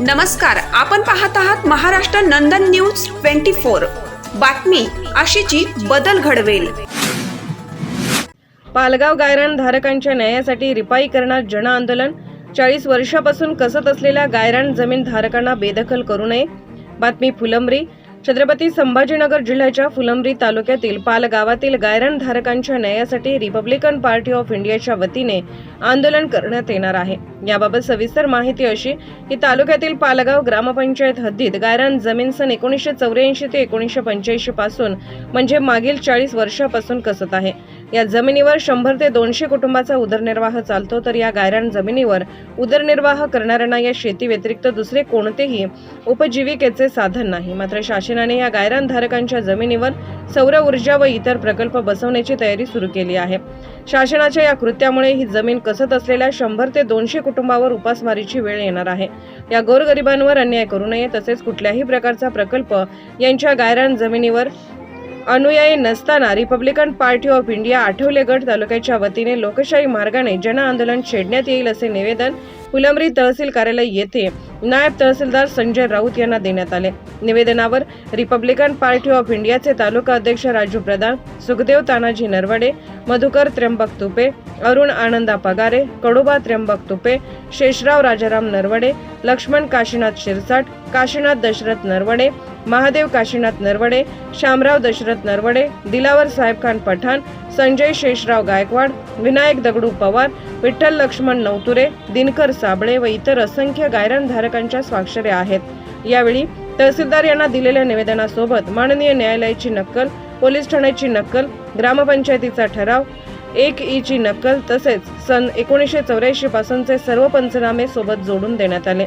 नमस्कार आपण पाहत आहात Maharashtra Nandan news twenty four. बातमी अशीची बदल घडवेल. पालगाव गायरान धारकांच्या न्यायासाठी रिपाई करणार जन आंदोलन. चाळीस वर्षापासून कसत असलेल्या गायरान जमीन धारकांना बेदखल करू नये. बातमी फुलंबरी. छत्रपती संभाजीनगर जिल्ह्याच्या फुलंब्री तालुक्यातील पाल गावातील गायरान धारकांच्या न्यायासाठी रिपब्लिकन पार्टी ऑफ इंडियाच्या वतीने आंदोलन करण्यात येणार आहे. याबाबत सविस्तर माहिती अशी की तालुक्यातील पालगाव ग्रामपंचायत हद्दीत गायरान जमीन सन एकोणीसशे चौऱ्याऐंशी ते एकोणीसशे पंच्याऐंशी पासून म्हणजे मागील चाळीस वर्षापासून कसत आहे. या जमिनीवर शंभर ते दोनशे कुटुंबाचा उदरनिर्वाह चालतो तर या गायरान जमिनीवर उदरनिर्वाह करणाऱ्यांना या शेती व्यतिरिक्त दुसरे कोणतेही उपजीविकेचे साधन नाही. मात्र शासनाने या गायरान धारकांच्या जमिनीवर सौर ऊर्जा व इतर प्रकल्प बसवण्याची तयारी सुरू केली आहे. शासनाच्या या कृत्यामुळे ही जमीन कसत असलेल्या शंभर ते दोनशे कुटुंबावर उपासमारीची वेळ येणार आहे. या गोरगरिबांवर अन्याय करू नये तसेच कुठल्याही प्रकारचा प्रकल्प यांच्या गायरान जमिनीवर अनुयायी नसताना republican party of India Athawale गट तालुक्याच्या वतीने लोकशाही मार्गाने जन आंदोलन छेडण्यात येईल असे निवेदन फुलंब्री तहसील कार्यालय येथे नायब तहसीलदार संजय राऊत यांना देण्यात आले. निवेदनावर रिपब्लिकन पार्टी ऑफ इंडियाचे तालुका अध्यक्ष राजू प्रधान सुखदेव तानाजी नरवडे मधुकर त्र्यंबक तुपे अरुण आनंदा पगारे कडोबा त्र्यंबक तुपे शेषराव राजाराम नरवडे लक्ष्मण काशीनाथ शिरसाट काशीनाथ दशरथ नरवडे महादेव काशीनाथ नरवडे शामराव दशरथ नरवडे दिलावर साहेब खान पठाण संजय शेषराव गायकवाड विनायक दगडू पवार विठ्ठल लक्ष्मण नवतुरे दिनकर साबळे व इतर असंख्य गायरान धारकांच्या स्वाक्षऱ्या आहेत. यावेळी तहसीलदार यांना दिलेल्या निवेदनासोबत माननीय न्यायालयाची नक्कल पोलीस ठाण्याची नक्कल ग्रामपंचायतीचा ठराव एक ईची नक्कल तसेच सन एकोणीसशे चौऱ्याऐंशी पासूनचे सर्व पंचनामे सोबत जोडून देण्यात आले.